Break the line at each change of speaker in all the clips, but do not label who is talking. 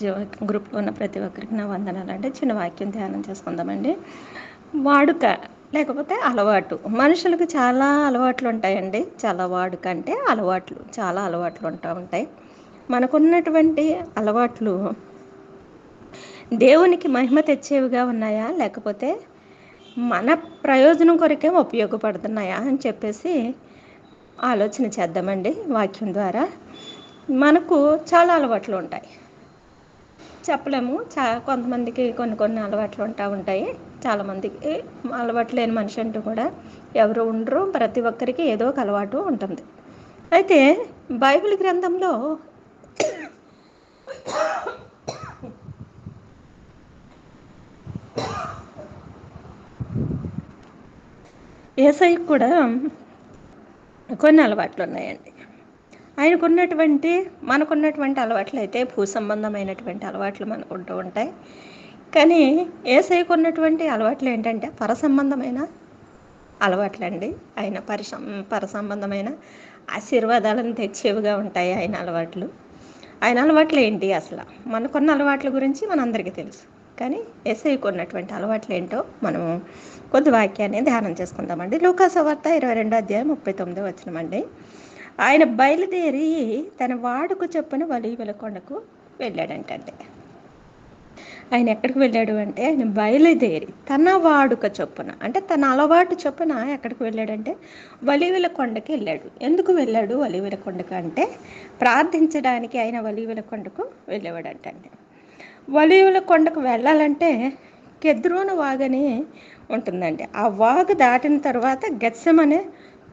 జీవ గ్రూప్లో ఉన్న ప్రతి ఒక్కరికి నా వందనాలు అంటే చిన్న వాక్యం ధ్యానం చేసుకుందామండి. వాడుక లేకపోతే అలవాటు. మనుషులకు చాలా అలవాట్లు ఉంటాయండి. చాలా వాడుక అంటే అలవాట్లు చాలా అలవాట్లు ఉంటా ఉంటాయి. మనకున్నటువంటి అలవాట్లు దేవునికి మహిమ తెచ్చేవిగా ఉన్నాయా? లేకపోతే మన ప్రయోజనం కొరకే ఉపయోగపడుతున్నాయా? అని చెప్పేసి ఆలోచన చేద్దామండి వాక్యం ద్వారా. మనకు చాలా అలవాట్లు ఉంటాయి. చెప్పలేము. చా కొంతమందికి కొన్ని కొన్ని అలవాట్లు ఉంటా ఉంటాయి. చాలామందికి అలవాటు లేని మనిషి అంటూ కూడా ఎవరు ఉండరు. ప్రతి ఒక్కరికి ఏదో ఒక అలవాటు ఉంటుంది. అయితే బైబిల్ గ్రంథంలో ఏసైకి కూడా కొన్ని అలవాట్లు ఉన్నాయండి. ఆయనకున్నటువంటి మనకున్నటువంటి అలవాట్లు అయితే భూ సంబంధమైనటువంటి అలవాట్లు మనకు ఉంటూ ఉంటాయి. కానీ ఏసైకు ఉన్నటువంటి అలవాట్లు ఏంటంటే పర సంబంధమైన అలవాట్లండి. ఆయన పరిసం పర సంబంధమైన ఆశీర్వాదాలను తెచ్చేవిగా ఉంటాయి ఆయన అలవాట్లు. ఆయన అలవాట్లు ఏంటి అసలు? మనకున్న అలవాట్ల గురించి మనందరికీ తెలుసు. కానీ ఎస్ఐకి ఉన్నటువంటి అలవాట్లు ఏంటో మనము కొద్ది వాక్యాన్ని ధ్యానం చేసుకుందామండి. లోకాసవార్త ఇరవై రెండో అధ్యాయం ముప్పై తొమ్మిదో వచ్చినమండి ఆయన బయలుదేరి తన వాడుకు చొప్పున వలీవల కొండకు వెళ్ళాడంటండి. ఆయన ఎక్కడికి వెళ్ళాడు అంటే ఆయన బయలుదేరి తన వాడుక చొప్పున అంటే తన అలవాటు చొప్పున ఎక్కడికి వెళ్ళాడంటే వలివిల కొండకి వెళ్ళాడు. ఎందుకు వెళ్ళాడు వలివిల కొండకు అంటే ప్రార్థించడానికి ఆయన వలివిల కొండకు వెళ్ళేవాడంటండి. వలివిల కొండకు వెళ్ళాలంటే కెద్రోను వాగని ఉంటుందండి. ఆ వాగు దాటిన తర్వాత గచ్చమనే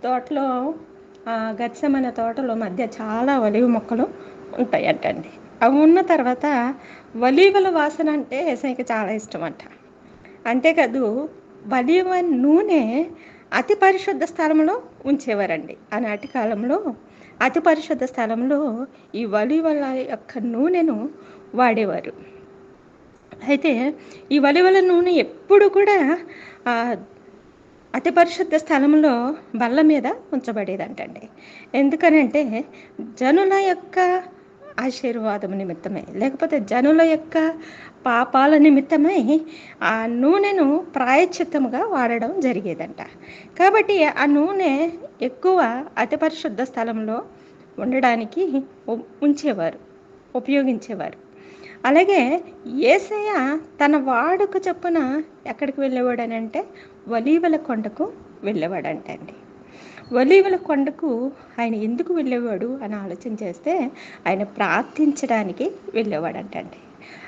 తోటలో గత్సం తోటలో మధ్య చాలా ఒలివ మొక్కలు ఉంటాయటండి. అవి ఉన్న తర్వాత ఒలీవల వాసన అంటే ఏసైకి చాలా ఇష్టం అంట అంతేకాదు ఒలీవ నూనె అతి పరిశుద్ధ స్థలంలో ఉంచేవారండి. ఆనాటి కాలంలో అతి పరిశుద్ధ స్థలంలో ఈ వలివల యొక్క నూనెను వాడేవారు. అయితే ఈ వలివల నూనె ఎప్పుడు కూడా అతి పరిశుద్ధ స్థలంలో బల్ల మీద ఉంచబడేదంటండి. ఎందుకనంటే జనుల యొక్క ఆశీర్వాదం నిమిత్తమై. లేకపోతే జనుల యొక్క పాపాల నిమిత్తమై ఆ నూనెను ప్రాయచిత్తముగా వాడడం జరిగేదంట. కాబట్టి ఆ నూనె ఎక్కువ అతి పరిశుద్ధ స్థలంలో ఉండడానికి ఉంచేవారు ఉపయోగించేవారు. అలాగే ఏసయ్య తన వాడుక చొప్పున ఎక్కడికి వెళ్ళేవాడనంటే ఒలీవల కొండకు వెళ్ళేవాడంటండి. ఒలీవల కొండకు ఆయన ఎందుకు వెళ్ళేవాడు అని ఆలోచన చేస్తే ఆయన ప్రార్థించడానికి వెళ్ళేవాడంటండి.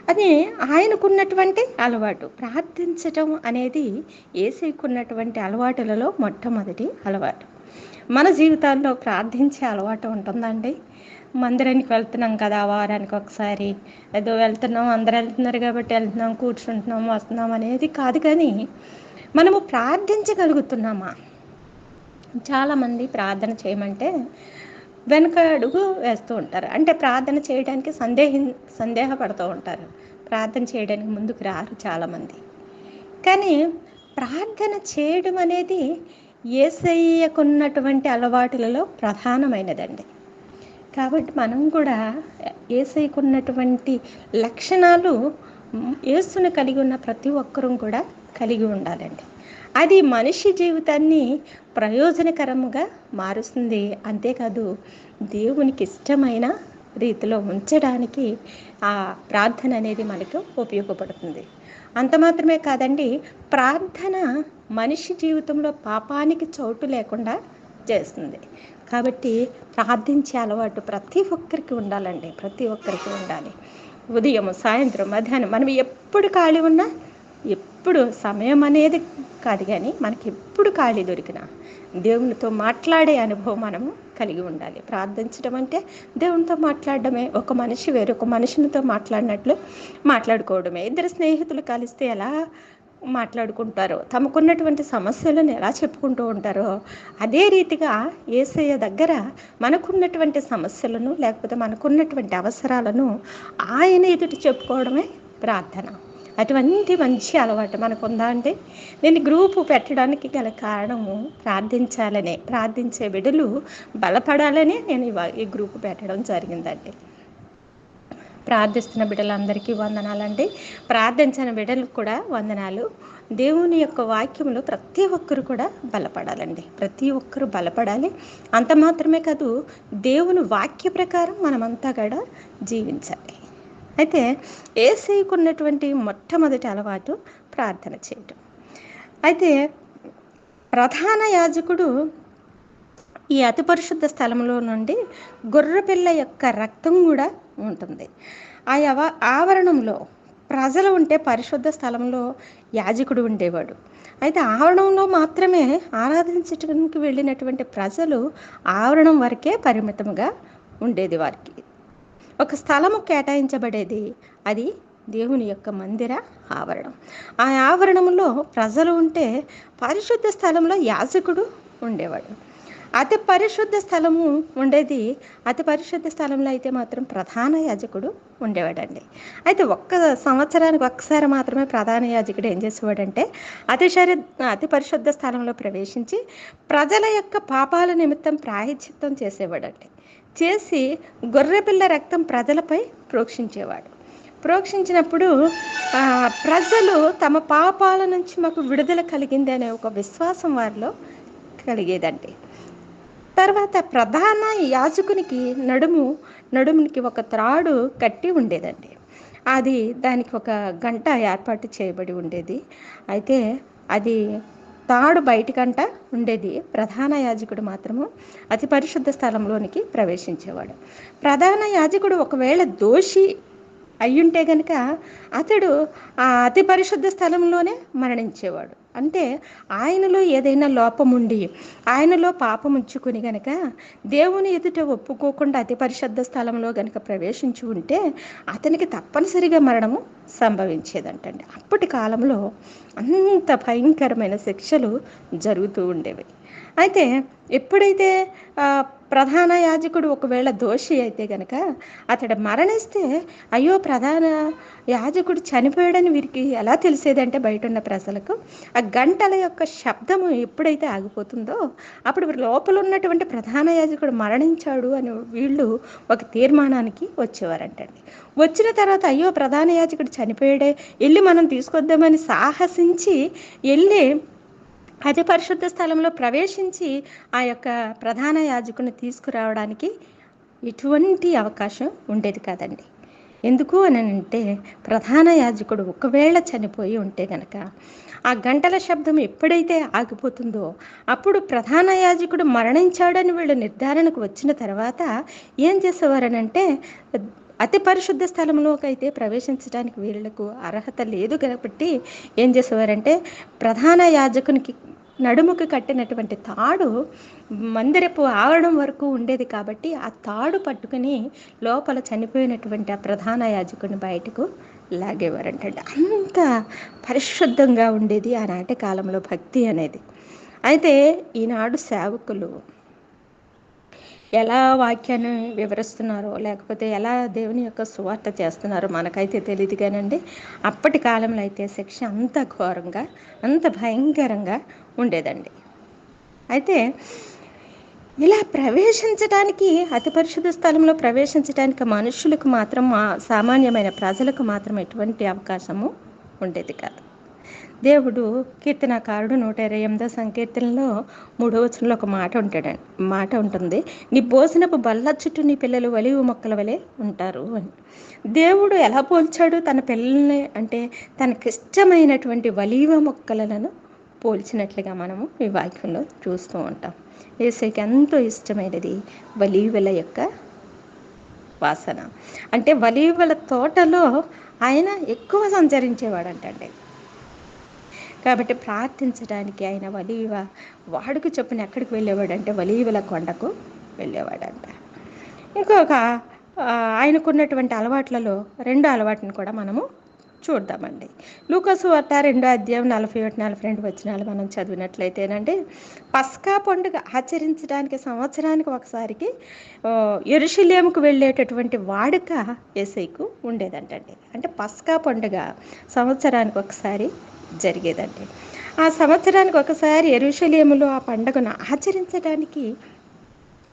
అది ఆయనకున్నటువంటి అలవాటు ప్రార్థించటం అనేది ఏసీకున్నటువంటి అలవాటులలో మొట్టమొదటి అలవాటు. మన జీవితాల్లో ప్రార్థించే అలవాటు ఉంటుందండి. మందిరానికి వెళ్తున్నాం కదా వారానికి ఒకసారి. ఏదో వెళ్తున్నాం అందరు వెళ్తున్నారు కాబట్టి వెళ్తున్నాం కూర్చుంటున్నాం వస్తున్నాం అనేది కాదు కానీ మనము ప్రార్థించగలుగుతున్నామా? చాలామంది ప్రార్థన చేయమంటే వెనుక అడుగు వేస్తూ ఉంటారు. అంటే ప్రార్థన చేయడానికి సందేహి సందేహపడుతూ ఉంటారు. ప్రార్థన చేయడానికి ముందుకు రారు చాలామంది. కానీ ప్రార్థన చేయడం అనేది ఏసయ్యకున్నటువంటి అలవాటులలో ప్రధానమైనదండి. కాబట్టి మనం కూడా ఏసైకున్నటువంటి లక్షణాలు ఏసును కలిగి ఉన్న ప్రతి ఒక్కరూ కూడా కలిగి ఉండాలండి. అది మనిషి జీవితాన్ని ప్రయోజనకరముగా మారుస్తుంది. అంతేకాదు దేవునికి ఇష్టమైన రీతిలో ఉంచడానికి ఆ ప్రార్థన అనేది మనకు ఉపయోగపడుతుంది. అంత మాత్రమే కాదండి ప్రార్థన మనిషి జీవితంలో పాపానికి చోటు లేకుండా చేస్తుంది. కాబట్టి ప్రార్థించే అలవాటు ప్రతి ఒక్కరికి ఉండాలండి ప్రతి ఒక్కరికి ఉండాలి. ఉదయం సాయంత్రం మధ్యాహ్నం మనం ఎప్పుడు ఖాళీ ఉన్నా ఎప్పుడు సమయం అనేది కాదు కానీ మనకి ఎప్పుడు ఖాళీ దొరికినా దేవునితో మాట్లాడే అనుభవం మనము కలిగి ఉండాలి. ప్రార్థించడం అంటే దేవునితో మాట్లాడడమే. ఒక మనిషి వేరొక మనిషినితో మాట్లాడినట్లు మాట్లాడుకోవడమే. ఇద్దరు స్నేహితులు కలిస్తే ఎలా మాట్లాడుకుంటారో తమకున్నటువంటి సమస్యలను ఎలా చెప్పుకుంటూ ఉంటారో అదే రీతిగా ఏసయ్య దగ్గర మనకున్నటువంటి సమస్యలను లేకపోతే మనకున్నటువంటి అవసరాలను ఆయన ఎదుటి చెప్పుకోవడమే ప్రార్థన. అటువంటి మంచి అలవాటు మనకు ఉందా అంటే నేను గ్రూపు పెట్టడానికి గల కారణము ప్రార్థించాలనే ప్రార్థించే బిడ్డలు బలపడాలనే నేను ఈ గ్రూపు పెట్టడం జరిగిందండి. ప్రార్థిస్తున్న బిడ్డలందరికీ వందనాలండి. ప్రార్థించిన బిడ్డలకు కూడా వందనాలు. దేవుని యొక్క వాక్యములు ప్రతి ఒక్కరు కూడా బలపడాలండి. ప్రతి ఒక్కరు బలపడాలి. అంత మాత్రమే కాదు దేవుని వాక్య ప్రకారం మనమంతా కూడా జీవించాలి. అయితే ఏసీకున్నటువంటి మొట్టమొదటి అలవాటు ప్రార్థన చేయటం. అయితే ప్రధాన యాజకుడు ఈ అతి పరిశుద్ధ స్థలంలో నుండి గొర్రెపిల్ల యొక్క రక్తం కూడా ఉంటుంది. ఆ యవ ఆవరణంలో ప్రజలు ఉంటే పరిశుద్ధ స్థలంలో యాజకుడు ఉండేవాడు. అయితే ఆవరణంలో మాత్రమే ఆరాధించడానికి వెళ్ళినటువంటి ప్రజలు ఆవరణం వరకే పరిమితముగా ఉండేది వారికి. ఒక స్థలము కేటాయించబడేది. అది దేవుని యొక్క మందిర ఆవరణం. ఆ ఆవరణంలో ప్రజలు ఉంటే పరిశుద్ధ స్థలంలో యాజకుడు ఉండేవాడు. అతి పరిశుద్ధ స్థలము ఉండేది అతి పరిశుద్ధ స్థలంలో అయితే మాత్రం ప్రధాన యాజకుడు ఉండేవాడండి. అయితే ఒక్క సంవత్సరానికి ఒక్కసారి మాత్రమే ప్రధాన యాజకుడు ఏం చేసేవాడంటే అతిశరి అతి పరిశుద్ధ స్థలంలో ప్రవేశించి ప్రజల యొక్క పాపాల నిమిత్తం ప్రాయశ్చిత్తం చేసేవాడండి. చేసి గొర్రెపిల్ల రక్తం ప్రజలపై ప్రోక్షించేవాడు. ప్రోక్షించినప్పుడు ప్రజలు తమ పాపాల నుంచి మాకు విడుదల కలిగింది అనే ఒక విశ్వాసం వారిలో కలిగేదండి. తర్వాత ప్రధాన యాజకునికి నడుము నడుమునికి ఒక త్రాడు కట్టి ఉండేదండి. అది దానికి ఒక గంట ఏర్పాటు చేయబడి ఉండేది. అయితే అది తాడు బయటికంట ఉండేది. ప్రధాన యాజకుడు మాత్రము అతి పరిశుద్ధ స్థలంలోనికి ప్రవేశించేవాడు. ప్రధాన యాజకుడు ఒకవేళ దోషి అయ్యుంటే గనక అతడు ఆ అతి పరిశుద్ధ స్థలంలోనే మరణించేవాడు. అంటే ఆయనలో ఏదైనా లోపం ఉండి ఆయనలో పాపం ఉంచుకుని గనక దేవుని ఎదుట ఒప్పుకోకుండా అతి పరిశుద్ధ స్థలంలో గనక ప్రవేశించి ఉంటే అతనికి తప్పనిసరిగా మరణము సంభవించేదంటండి. అప్పటి కాలంలో అంత భయంకరమైన శిక్షలు జరుగుతూ ఉండేవి. అయితే ఎప్పుడైతే ప్రధాన యాజకుడు ఒకవేళ దోషి అయితే గనక అతడు మరణిస్తే అయ్యో ప్రధాన యాజకుడు చనిపోయాడని వీరికి ఎలా తెలిసేదంటే బయట ఉన్న ప్రజలకు ఆ గంటల యొక్క శబ్దము ఎప్పుడైతే ఆగిపోతుందో అప్పుడు లోపల ఉన్నటువంటి ప్రధాన యాజకుడు మరణించాడు అని వీళ్ళు ఒక తీర్మానానికి వచ్చేవారంటండి. వచ్చిన తర్వాత అయ్యో ప్రధాన యాజకుడు చనిపోయాడే వెళ్ళి మనం తీసుకొద్దామని సాహసించి వెళ్ళి అతి పరిశుద్ధ స్థలంలో ప్రవేశించి ఆ యొక్క ప్రధాన యాజకుని తీసుకురావడానికి ఎటువంటి అవకాశం ఉండేది కాదండి. ఎందుకు అని అంటే ప్రధాన యాజకుడు ఒకవేళ చనిపోయి ఉంటే గనక ఆ గంటల శబ్దం ఎప్పుడైతే ఆగిపోతుందో అప్పుడు ప్రధాన యాజకుడు మరణించాడని వీళ్ళు నిర్ధారణకు వచ్చిన తర్వాత ఏం చేసేవారనంటే అతి పరిశుద్ధ స్థలంలోకి అయితే ప్రవేశించడానికి వీళ్ళకు అర్హత లేదు కాబట్టి ఏం చేసేవారంటే ప్రధాన యాజకునికి నడుముకి కట్టినటువంటి తాడు మందిరపు ఆవరణం వరకు ఉండేది కాబట్టి ఆ తాడు పట్టుకుని లోపల చనిపోయినటువంటి ఆ ప్రధాన యాజకుని బయటకు లాగేవారంట అంత పరిశుద్ధంగా ఉండేది ఆనాటి కాలంలో భక్తి అనేది. అయితే ఈనాడు సేవకులు ఎలా వాక్యాన్ని వివరిస్తున్నారో లేకపోతే ఎలా దేవుని యొక్క సువార్త చేస్తున్నారో మనకైతే తెలియదు కానండి. అప్పటి కాలంలో అయితే శిక్ష అంత ఘోరంగా అంత భయంకరంగా ఉండేదండి. అయితే ఇలా ప్రవేశించడానికి అతి పరిశుద్ధ స్థలంలో ప్రవేశించడానికి మనుషులకు మాత్రం సామాన్యమైన ప్రజలకు మాత్రం ఎటువంటి అవకాశము ఉండేది కాదు. దేవుడు కీర్తనకారుడు నూట ఇరవై ఎనిమిదో సంకీర్తనలో మూడో వచనంలో ఒక మాట ఉంటాడండి మాట ఉంటుంది. నీ భోజనపు బల్ల చుట్టూ నీ పిల్లలు వలివు మొక్కల వలె ఉంటారు అని. దేవుడు ఎలా పోల్చాడు? తన పిల్లల్ని అంటే తనకిష్టమైనటువంటి వలీవ మొక్కలను పోల్చినట్లుగా మనము ఈ వాక్యంలో చూస్తూ ఉంటాం. ఏసైకి ఎంతో ఇష్టమైనది వలీవల యొక్క వాసన. అంటే వలీవల తోటలో ఆయన ఎక్కువ సంచరించేవాడంటండి. కాబట్టి ప్రార్థించడానికి ఆయన వలీవ వాడుకు చొప్పున ఎక్కడికి వెళ్ళేవాడు అంటే వలీవల కొండకు వెళ్ళేవాడంట. ఇంకొక ఆయనకున్నటువంటి అలవాట్లలో రెండు అలవాటుని కూడా మనము చూద్దామండి. లూకసు వార్త రెండో అధ్యాయం నలభై ఒకటి నలభై రెండు వచ్చినాలు మనం చదివినట్లయితేనండి పస్కా పండుగ ఆచరించడానికి సంవత్సరానికి ఒకసారికి ఎరుషులేముకు వెళ్ళేటటువంటి వాడుక ఏసైకు ఉండేదంటండి. అంటే పస్కా పండుగ సంవత్సరానికి ఒకసారి జరిగేదండి. ఆ సంవత్సరానికి ఒకసారి ఎరుషలేములో ఆ పండుగను ఆచరించడానికి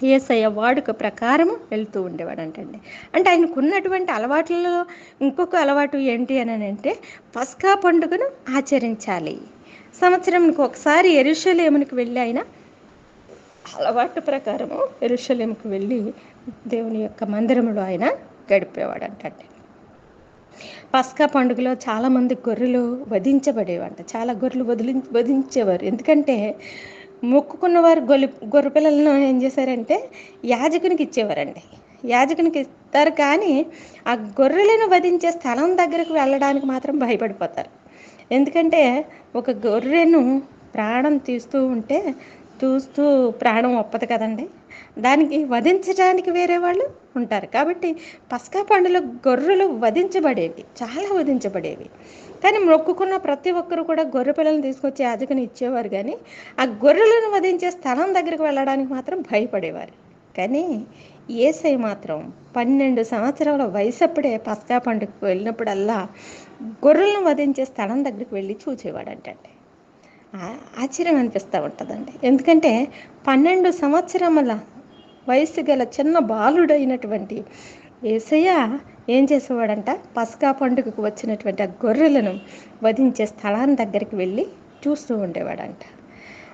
ఏసయ్య వాడుక ప్రకారం వెళ్తూ ఉండేవాడంటండి. అంటే ఆయనకున్నటువంటి అలవాట్లలో ఇంకొక అలవాటు ఏంటి అని అంటే పస్కా పండుగను ఆచరించాలి. సంవత్సరంకి ఒకసారి ఎరుషలేమునికి వెళ్ళి ఆయన అలవాటు ప్రకారము ఎరుషలేముకి వెళ్ళి దేవుని యొక్క మందిరంలో ఆయన గడిపేవాడంటండి. పస్కా పండుగలో చాలామంది గొర్రెలు వధించబడేవంట. చాలా గొర్రెలు వదిలి వధించేవారు. ఎందుకంటే మొక్కుకున్న వారు గొలి గొర్రె పిల్లలను ఏం చేశారంటే యాజకునికి ఇచ్చేవారండి. యాజకునికి ఇస్తారు కానీ ఆ గొర్రెలను వధించే స్థలం దగ్గరకు వెళ్ళడానికి మాత్రం భయపడిపోతారు. ఎందుకంటే ఒక గొర్రెను ప్రాణం తీస్తూ ఉంటే చూస్తూ ప్రాణం ఒప్పదు కదండి. దానికి వధించడానికి వేరే వాళ్ళు ఉంటారు. కాబట్టి పస్కా పండులో గొర్రెలు వధించబడేవి చాలా వధించబడేవి. కానీ మొక్కుకున్న ప్రతి ఒక్కరు కూడా గొర్రె పిల్లల్ని తీసుకొచ్చి యాజకుని ఇచ్చేవారు కానీ ఆ గొర్రెలను వధించే స్థలం దగ్గరికి వెళ్ళడానికి మాత్రం భయపడేవారు. కానీ ఏసై మాత్రం పన్నెండు సంవత్సరాల వయసు అప్పుడే పస్కా పండుగకు వెళ్ళినప్పుడల్లా గొర్రెలను వధించే స్థలం దగ్గరికి వెళ్ళి చూసేవాడంటండి. ఆశ్చర్యం అనిపిస్తూ ఉంటుందండి. ఎందుకంటే పన్నెండు సంవత్సరముల వయసు గల చిన్న బాలుడైనటువంటి ఏసయ్య ఏం చేసేవాడంట? పస్కా పండుగకు వచ్చినటువంటి ఆ గొర్రెలను వధించే స్థలాన్ని దగ్గరికి వెళ్ళి చూస్తూ ఉండేవాడంట.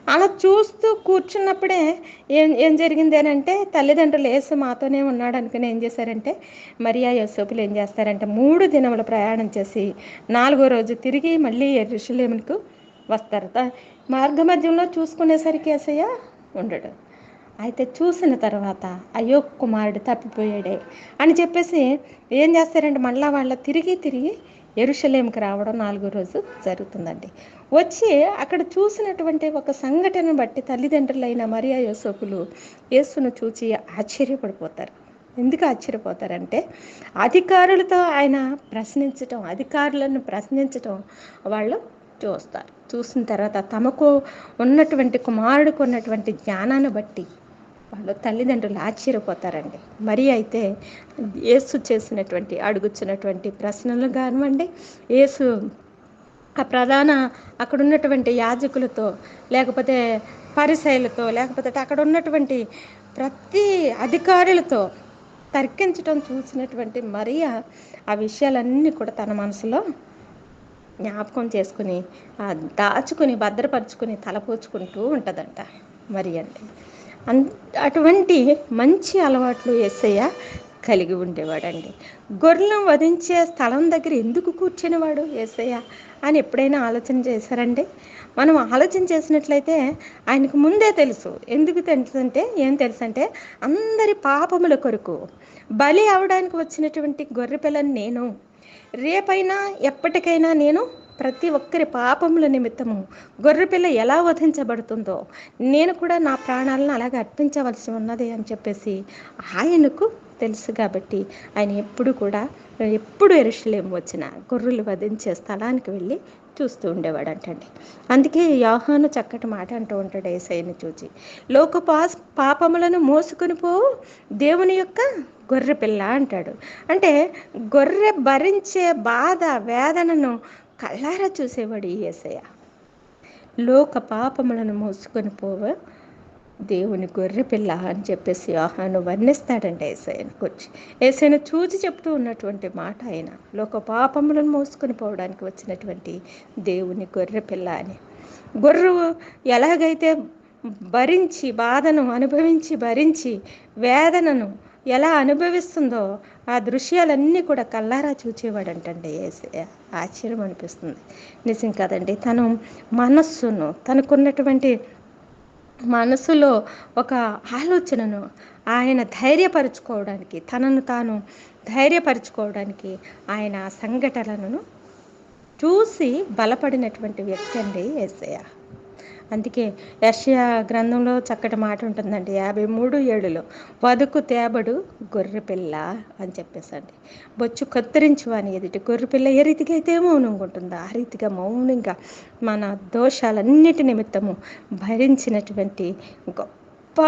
అలా చూస్తూ కూర్చున్నప్పుడే ఏం ఏం జరిగింది అని అంటే తల్లిదండ్రులు ఏసు మాతోనే ఉన్నాడు అనుకుని ఏం చేశారంటే మరియా యోసోపులు ఏం చేస్తారంటే మూడు దినముల ప్రయాణం చేసి నాలుగో రోజు తిరిగి మళ్ళీ ఋషులేములకు వస్తారు. మార్గ మధ్యంలో చూసుకునేసరికి ఏసయ్య ఉండడు. అయితే చూసిన తర్వాత అయ్యో కుమారుడు తప్పిపోయాడే అని చెప్పేసి ఏం చేస్తారంటే మళ్ళీ వాళ్ళ తిరిగి తిరిగి ఎరుషలేంకి రావడం నాలుగో రోజు జరుగుతుందండి. వచ్చి అక్కడ చూసినటువంటి ఒక సంఘటనను బట్టి తల్లిదండ్రులైన మరియా యోసోపులు యేసును చూచి ఆశ్చర్యపడిపోతారు. ఎందుకు ఆశ్చర్యపోతారంటే అధికారులతో ఆయన ప్రశ్నించటం అధికారులను ప్రశ్నించటం వాళ్ళు చూస్తారు. చూసిన తర్వాత తమకు ఉన్నటువంటి కుమారుడికి ఉన్నటువంటి జ్ఞానాన్ని బట్టి వాళ్ళు తల్లిదండ్రులు ఆశ్చర్యపోతారండి. మరి అయితే యేసు చేసినటువంటి అడుగుచ్చినటువంటి ప్రశ్నలు కానివ్వండి యేసు ఆ ప్రధాన అక్కడ ఉన్నటువంటి యాజకులతో లేకపోతే పరిశైలతో లేకపోతే అక్కడ ఉన్నటువంటి ప్రతి అధికారులతో తర్కించడం చూసినటువంటి మరియా ఆ విషయాలన్నీ కూడా తన మనసులో జ్ఞాపకం చేసుకుని దాచుకుని భద్రపరుచుకుని తలపోచుకుంటూ ఉంటుందంట మరి అంటే అటువంటి మంచి అలవాట్లు ఎస్ఐ కలిగి ఉండేవాడండి. గొర్రెలను వధించే స్థలం దగ్గర ఎందుకు కూర్చునేవాడు ఏసయ్య అని ఎప్పుడైనా ఆలోచన చేశారండి? మనం ఆలోచన చేసినట్లయితే ఆయనకు ముందే తెలుసు. ఎందుకు తెలుసంటే ఏం తెలుసు అంటే అందరి పాపముల కొరకు బలి అవడానికి వచ్చినటువంటి గొర్రె పిల్లని నేను. రేపైనా ఎప్పటికైనా నేను ప్రతి ఒక్కరి పాపముల నిమిత్తము గొర్రెపిల్ల ఎలా వధించబడుతుందో నేను కూడా నా ప్రాణాలను అలాగే అర్పించవలసి ఉన్నది అని చెప్పేసి ఆయనకు తెలుసు కాబట్టి ఆయన ఎప్పుడు కూడా ఎప్పుడు ఎరుషలేం వచ్చిన గొర్రెలు వధించే స్థలానికి వెళ్ళి చూస్తూ ఉండేవాడంటండి. అందుకే యోహాను చక్కటి మాట అంటూ ఉంటాడు ఏసైని చూచి లోక పాస్ పాపములను మోసుకొని పోవు దేవుని యొక్క గొర్రె పిల్ల అంటాడు. అంటే గొర్రె భరించే బాధ వేదనను కళ్ళారా చూసేవాడు ఈ ఏసయ్య. లోక పాపములను మోసుకొని పోవ దేవుని గొర్రె పిల్ల అని చెప్పేసి ఆహాను వర్ణిస్తాడండి ఏసైను కూర్చి. ఏసైను చూచి చెప్తూ ఉన్నటువంటి మాట ఆయన. లోక పాపములను మోసుకొని పోవడానికి వచ్చినటువంటి దేవుని గొర్రె పిల్ల అని. గొర్రె ఎలాగైతే భరించి బాధను అనుభవించి భరించి వేదనను ఎలా అనుభవిస్తుందో ఆ దృశ్యాలన్నీ కూడా కల్లారా చూచేవాడంటండి ఏసయ్య ఆశ్చర్యం అనిపిస్తుంది. నిజం కదండి. తను మనస్సును తనకున్నటువంటి మనసులో ఒక ఆలోచనను ఆయన ధైర్యపరచుకోవడానికి తనను తాను ధైర్యపరచుకోవడానికి ఆయన సంఘటనలను చూసి బలపడినటువంటి వ్యక్తి అండి ఏసయ్య అందుకే యష్యా గ్రంథంలో చక్కటి మాట ఉంటుందండి యాభై మూడు ఏడులో వదుకు తేబడు గొర్రెపిల్ల అని చెప్పేసండి. బొచ్చు కత్తిరించు అని ఎదుటి గొర్రెపిల్ల ఏ రీతిగా అయితే మౌనంగా ఉంటుందో ఆ రీతిగా మౌనంగా మన దోషాలన్నిటి నిమిత్తము భరించినటువంటి గొప్ప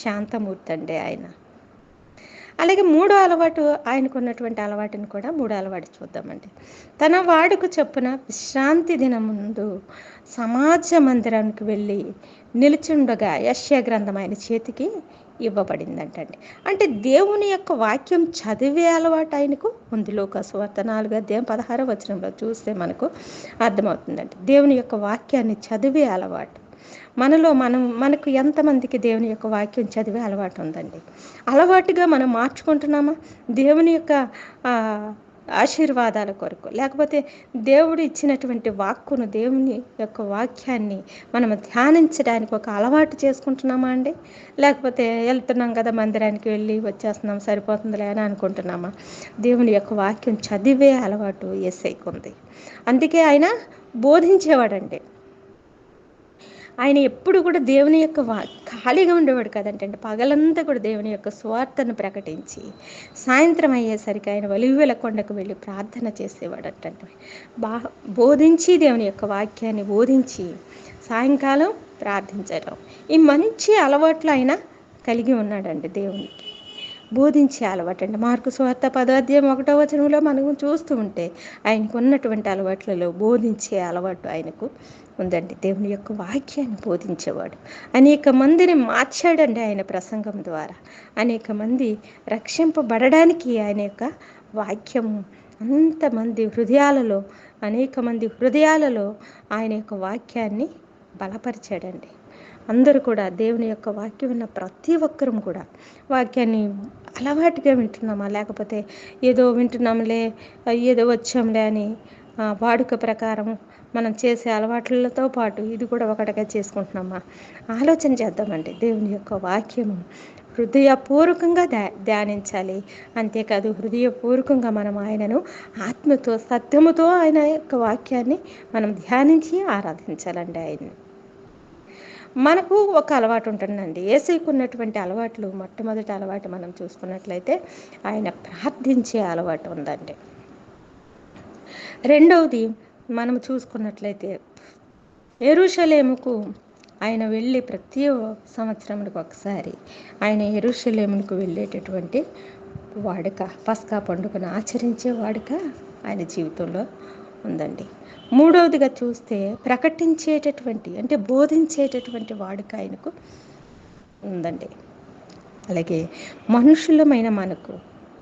శాంతమూర్తి అండి ఆయన. అలాగే మూడో అలవాటు ఆయనకున్నటువంటి అలవాటుని కూడా మూడో అలవాటు చూద్దామండి. తన వాడుకు చెప్పున విశ్రాంతి దినం ముందు సమాజ మందిరానికి వెళ్ళి నిలిచుండగా యశ్య గ్రంథం ఆయన చేతికి ఇవ్వబడిందంటండి. అంటే దేవుని యొక్క వాక్యం చదివే అలవాటు ఆయనకు? ఉంది లోకస్వార్త నాలుగు అధ్యాయం పదహార వచనంలో చూస్తే మనకు అర్థమవుతుందండి. దేవుని యొక్క వాక్యాన్ని చదివే అలవాటు. మనలో మనం మనకు ఎంతమందికి దేవుని యొక్క వాక్యం చదివే అలవాటు ఉందండి? అలవాటుగా మనం మార్చుకుంటున్నామా? దేవుని యొక్క ఆశీర్వాదాల కొరకు. లేకపోతే దేవుడు ఇచ్చినటువంటి వాక్కును దేవుని యొక్క వాక్యాన్ని మనం ధ్యానించడానికి ఒక అలవాటు చేసుకుంటున్నామా అండి? లేకపోతే వెళ్తున్నాం కదా మందిరానికి వెళ్ళి వచ్చేస్తున్నాం సరిపోతుందిలే అని అనుకుంటున్నామా? దేవుని యొక్క వాక్యం చదివే అలవాటు ఎస్ఐకి ఉంది. అందుకే ఆయన బోధించేవాడండి. ఆయన ఎప్పుడు కూడా దేవుని యొక్క వా ఖాళీగా ఉండేవాడు కదంటే పగలంతా కూడా దేవుని యొక్క స్వార్థను ప్రకటించి సాయంత్రం అయ్యేసరికి ఆయన వలివెల కొండకు వెళ్ళి ప్రార్థన చేసేవాడు అంటే బా బోధించి దేవుని యొక్క వాక్యాన్ని బోధించి సాయంకాలం ప్రార్థించడం ఈ మంచి అలవాట్లు ఆయన కలిగి ఉన్నాడండి దేవునికి. బోధించే అలవాటు అండి మార్కు స్వార్థ పదాధ్యాయం ఒకటో వచనంలో మనం చూస్తూ ఉంటే ఆయనకు ఉన్నటువంటి అలవాట్లలో బోధించే అలవాటు ఆయనకు ఉందండి. దేవుని యొక్క వాక్యాన్ని బోధించేవాడు. అనేక మందిని మార్చాడండి ఆయన ప్రసంగం ద్వారా. అనేక మంది రక్షింపబడడానికి ఆయన యొక్క వాక్యము అంతమంది హృదయాలలో అనేక మంది హృదయాలలో ఆయన యొక్క వాక్యాన్ని బలపరిచాడండి. అందరూ కూడా దేవుని యొక్క వాక్యం ఉన్న ప్రతి ఒక్కరూ కూడా వాక్యాన్ని అలవాటుగా వింటున్నామా? లేకపోతే ఏదో వింటున్నాంలే ఏదో వచ్చాంలే అని వాడుక ప్రకారం మనం చేసే అలవాట్లతో పాటు ఇది కూడా ఒకటిగా చేసుకుంటున్నామా? ఆలోచన చేద్దామండి. దేవుని యొక్క వాక్యము హృదయపూర్వకంగా ధ్యా ధ్యానించాలి. అంతేకాదు హృదయపూర్వకంగా మనం ఆయనను ఆత్మతో సత్యముతో ఆయన యొక్క వాక్యాన్ని మనం ధ్యానించి ఆరాధించాలండి ఆయన్ని మనకు ఒక అలవాటు ఉంటుందండి. ఏసైకున్నటువంటి అలవాట్లు మొట్టమొదటి అలవాటు మనం చూసుకున్నట్లయితే ఆయన ప్రార్థించే అలవాటు ఉందండి. రెండవది మనం చూసుకున్నట్లయితే ఎరుషలేముకు ఆయన వెళ్ళి ప్రతి సంవత్సరంకి ఒకసారి ఆయన ఎరుషలేముకు వెళ్ళేటటువంటి వాడుక పస్కా పండుగను ఆచరించే వాడుక ఆయన జీవితంలో ఉందండి. మూడవదిగా చూస్తే ప్రకటించేటటువంటి అంటే బోధించేటటువంటి వాడుక ఆయనకు ఉందండి. అలాగే మనుషులమైన మనకు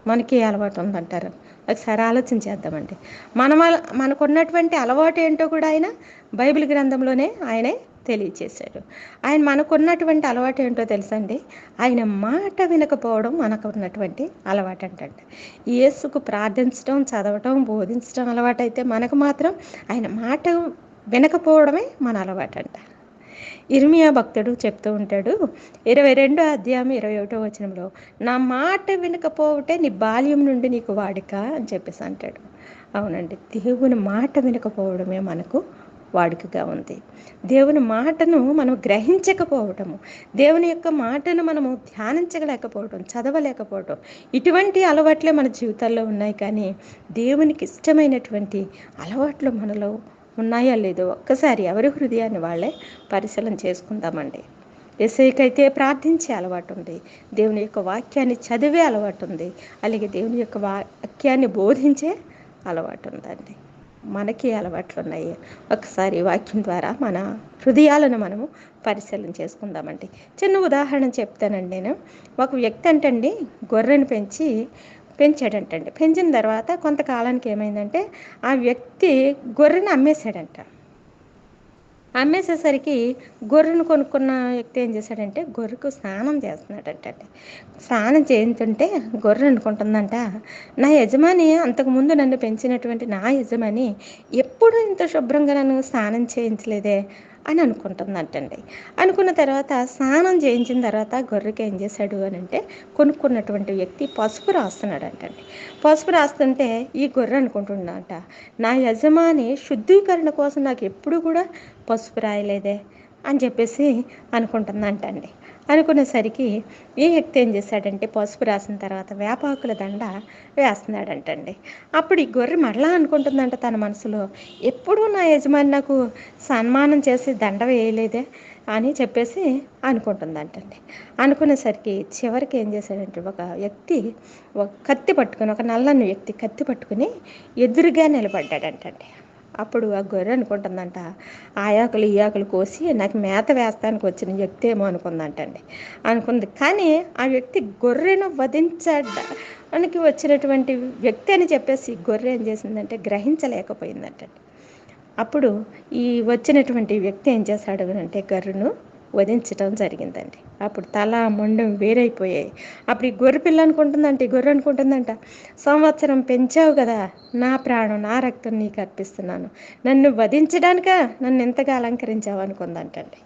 మనకి అలవాటు ఉందంటారు. ఒకసారి ఆలోచన చేద్దామండి. మన మనకున్నటువంటి అలవాటు ఏంటో కూడా ఆయన బైబిల్ గ్రంథంలోనే ఆయనే తెలియచేశాడు. ఆయన మనకున్నటువంటి అలవాటు ఏంటో తెలుసండి? ఆయన మాట వినకపోవడం మనకు ఉన్నటువంటి అలవాటు అంటండి యేసుకు ప్రార్థించడం చదవటం బోధించడం అలవాటు అయితే మనకు మాత్రం ఆయన మాట వినకపోవడమే మన అలవాటు అంట ఇర్మియా భక్తుడు చెప్తూ ఉంటాడు ఇరవై రెండో అధ్యాయం ఇరవై ఒకటో వచనంలో నా మాట వినకపోవటే నీ బాల్యం నుండి నీకు వాడిక అని చెప్పేసి అంటాడు. అవునండి దేవుని మాట వినకపోవడమే మనకు వాడుకగా ఉంది. దేవుని మాటను మనం గ్రహించకపోవటము దేవుని యొక్క మాటను మనము ధ్యానించలేకపోవటం చదవలేకపోవటం ఇటువంటి అలవాట్లే మన జీవితాల్లో ఉన్నాయి కానీ దేవునికి ఇష్టమైనటువంటి అలవాట్లు మనలో ఉన్నాయా లేదో ఒక్కసారి ఎవరి హృదయాన్ని వాళ్ళే పరిశీలన చేసుకుందామండి. ఎస్ఐకైతే ప్రార్థించే అలవాటు ఉంది దేవుని యొక్క వాక్యాన్ని చదివే అలవాటు ఉంది అలాగే దేవుని యొక్క వాక్యాన్ని బోధించే అలవాటు ఉందండి. మనకి అలవాట్లు ఉన్నాయి ఒకసారి వాక్యం ద్వారా మన హృదయాలను మనము పరిశీలన చేసుకుందామండి. చిన్న ఉదాహరణ చెప్తానండి నేను. ఒక వ్యక్తి అంటండి గొర్రెను పెంచి పెంచాడంటండి. పెంచిన తర్వాత కొంతకాలానికి ఏమైందంటే ఆ వ్యక్తి గొర్రెను అమ్మేశాడంట. అమ్మేసేసరికి గొర్రెను కొనుక్కున్న వ్యక్తి ఏం చేశాడంటే గొర్రెకు స్నానం చేస్తున్నాడంట స్నానం చేయించుంటే గొర్రె అనుకుంటుందంట నా యజమాని అంతకుముందు నన్ను పెంచినటువంటి నా యజమాని ఎప్పుడు ఇంత శుభ్రంగా నన్ను స్నానం చేయించలేదే అని అనుకుంటుందంటండి. అనుకున్న తర్వాత స్నానం చేయించిన తర్వాత గొర్రెకి ఏం చేశాడు అని అంటే కొనుక్కున్నటువంటి వ్యక్తి పసుపు రాస్తున్నాడంటండి. పసుపు రాస్తుంటే ఈ గొర్రె అనుకుంటుందంట నా యజమాని శుద్ధీకరణ కోసం నాకు ఎప్పుడు కూడా పసుపు రాయలేదే అని చెప్పేసి అనుకుంటుందంటండి. అనుకునేసరికి ఈ వ్యక్తి ఏం చేశాడంటే పసుపు రాసిన తర్వాత వేపాకుల దండ వేస్తున్నాడంటండి. అప్పుడు ఈ గొర్రె మరలా అనుకుంటుందంట తన మనసులో ఎప్పుడూ నా యజమాని నాకు సన్మానం చేసి దండ వేయలేదే? అని చెప్పేసి అనుకుంటుందంటండి. అనుకునేసరికి చివరికి ఏం చేశాడంటే ఒక వ్యక్తి ఒక కత్తి పట్టుకొని ఒక నల్లని వ్యక్తి కత్తి పట్టుకుని ఎదురుగా నిలబడ్డాడంటండి. అప్పుడు ఆ గొర్రె అనుకుంటుందంట ఆ ఆకులు ఈ ఆకులు కోసి నాకు మేత వేస్తానికి వచ్చిన వ్యక్తి ఏమో అనుకుందంటండి. అనుకుంది. కానీ ఆ వ్యక్తి గొర్రెను వధించడానికి వచ్చినటువంటి వ్యక్తి అని చెప్పేసి గొర్రె ఏం చేసిందంటే గ్రహించలేకపోయిందంటండి. అప్పుడు ఈ వచ్చినటువంటి వ్యక్తి ఏం చేశాడు అంటే గర్రును వధించటం జరిగిందండి. అప్పుడు తల మొండం వేరైపోయాయి. అప్పుడు ఈ గొర్రె పిల్ల అనుకుంటుందంట గొర్రె అనుకుంటుందంట సంవత్సరం పెంచావు కదా నా ప్రాణం నా రక్తం నీకు అర్పిస్తున్నాను. నన్ను వధించడానిక నన్ను ఎంతగా అలంకరించావు? అనుకుందంటండి.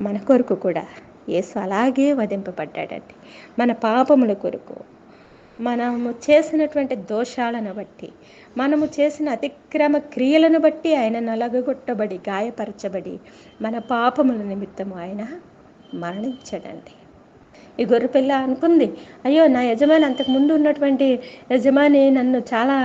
మన కొరకు కూడా యేసు అలాగే వధింపబడ్డాడండి. మన పాపముల కొరకు మనము చేసినటువంటి దోషాలను బట్టి మనము చేసిన అతిక్రమ క్రియలను బట్టి ఆయన నలగగొట్టబడి గాయపరచబడి మన పాపముల నిమిత్తము ఆయన మరణించడండి. ఈ గొర్రెపిల్ల అనుకుంది అయ్యో నా యజమాని అంతకు ముందు ఉన్నటువంటి యజమాని నన్ను చాలా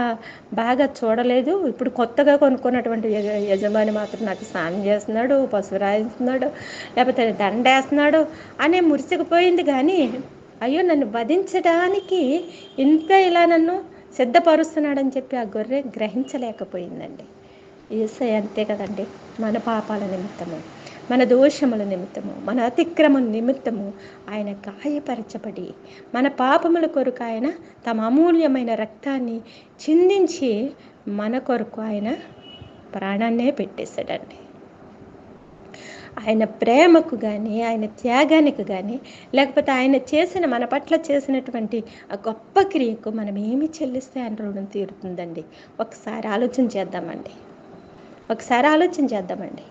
బాగా చూడలేదు. ఇప్పుడు కొత్తగా కొనుక్కున్నటువంటి యజమాని మాత్రం నాకు స్నానం చేస్తున్నాడు పసుపు రాయిస్తున్నాడు లేకపోతే దండేస్తున్నాడు అనే మురిసిపోయింది. కానీ అయ్యో నన్ను వధించడానికి ఇంత ఇలా నన్ను సిద్ధపరుస్తున్నాడని చెప్పి ఆ గొర్రె గ్రహించలేకపోయిందండి. ఏసై అంతే కదండి మన పాపాల నిమిత్తము మన దోషముల నిమిత్తము మన అతిక్రమం నిమిత్తము ఆయన గాయపరచబడి మన పాపముల కొరకు ఆయన తమ అమూల్యమైన రక్తాన్ని చిందించి మన కొరకు ఆయన ప్రాణాన్నే పెట్టేశాడండి. ఆయన ప్రేమకు కానీ ఆయన త్యాగానికి కానీ లేకపోతే ఆయన చేసిన మన పట్ల చేసినటువంటి ఆ గొప్ప క్రియకు మనం ఏమి చెల్లిస్తే ఆయన రుణం తీరుతుందండి? ఒకసారి ఆలోచన చేద్దామండి. ఒకసారి ఆలోచన చేద్దామండి.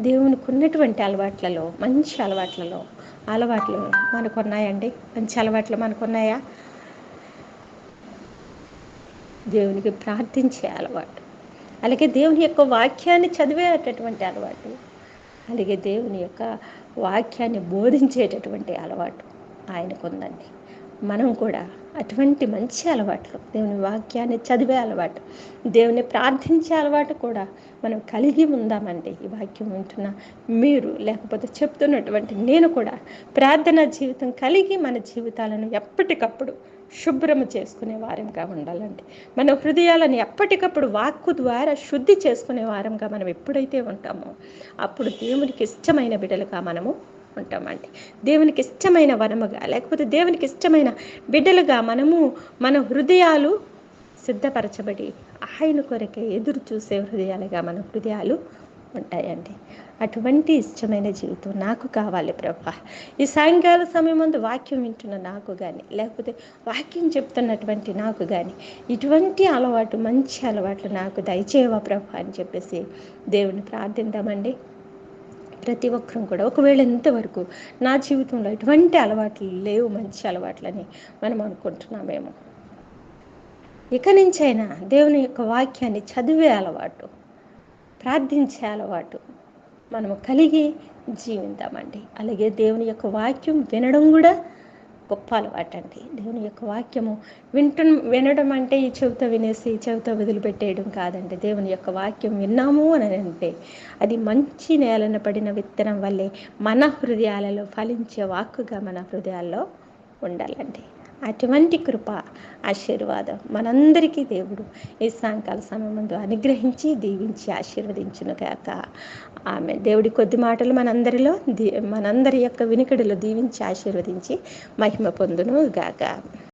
దేవునికి ఉన్నటువంటి అలవాట్లలో మంచి అలవాట్లలో అలవాట్లు మనకు ఉన్నాయండి మంచి అలవాట్లు మనకు ఉన్నాయా దేవునికి ప్రార్థించే అలవాటు. అలాగే దేవుని యొక్క వాక్యాన్ని చదివేటటువంటి అలవాటు. అలాగే దేవుని యొక్క వాక్యాన్ని బోధించేటటువంటి అలవాటు ఆయనకు ఉందండి మనం కూడా అటువంటి మంచి అలవాట్లు దేవుని వాక్యాన్ని చదివే అలవాటు దేవుని ప్రార్థించే అలవాటు కూడా మనం కలిగి ఉందామండి ఈ వాక్యం వింటున్న మీరు. లేకపోతే చెప్తున్నటువంటి నేను కూడా ప్రార్థనా జీవితం కలిగి మన జీవితాలను ఎప్పటికప్పుడు శుభ్రము చేసుకునే వారంగా ఉండాలండి. మన హృదయాలను ఎప్పటికప్పుడు వాక్కు ద్వారా శుద్ధి చేసుకునే వారంగా మనం ఎప్పుడైతే ఉంటామో అప్పుడు దేవునికి ఇష్టమైన బిడ్డలుగా మనము ఉంటామండి దేవునికి ఇష్టమైన వరముగా లేకపోతే దేవునికి ఇష్టమైన బిడ్డలుగా మనము మన హృదయాలు సిద్ధపరచబడి ఆయన కొరకే ఎదురు చూసే హృదయాలుగా మన హృదయాలు ఉంటాయండి. అటువంటి ఇష్టమైన జీవితం నాకు కావాలి ప్రభా. ఈ సాయంకాల సమయం ముందు వాక్యం వింటున్న నాకు కానీ లేకపోతే వాక్యం చెప్తున్నటువంటి నాకు కానీ ఇటువంటి అలవాటు మంచి అలవాట్లు నాకు దయచేవా ప్రభా అని చెప్పేసి దేవుని ప్రార్థిద్దామండి. ప్రతి ఒక్కరం కూడా ఒకవేళ ఇంతవరకు నా జీవితంలో ఎటువంటి అలవాట్లు లేవు మంచి అలవాట్లని మనం అనుకుంటున్నామేమో. ఇక నుంచైనా దేవుని యొక్క వాక్యాన్ని చదివే అలవాటు ప్రార్థించే అలవాటు మనము కలిగి జీవిద్దామండి అలాగే దేవుని యొక్క వాక్యం వినడం కూడా గొప్ప అలవాటండి. దేవుని యొక్క వాక్యము వింటు వినడం అంటే ఈ చెవితో వినేసి ఈ చెవితో వదిలిపెట్టేయడం కాదండి. దేవుని యొక్క వాక్యం విన్నాము అని అంటే అది మంచి నేలన పడిన విత్తనం వల్లే మన హృదయాలలో ఫలించే వాక్కుగా మన హృదయాల్లో ఉండాలండి. అటువంటి కృప ఆశీర్వాదం మనందరికీ దేవుడు. ఈ సాయంకాల సమయం అనుగ్రహించి దీవించి ఆశీర్వదించును గాక ఆమె దేవుడి కొద్ది మాటలు మనందరిలో దీ మనందరి యొక్క వినికిడిలో దీవించి ఆశీర్వదించి మహిమ పొందును గాక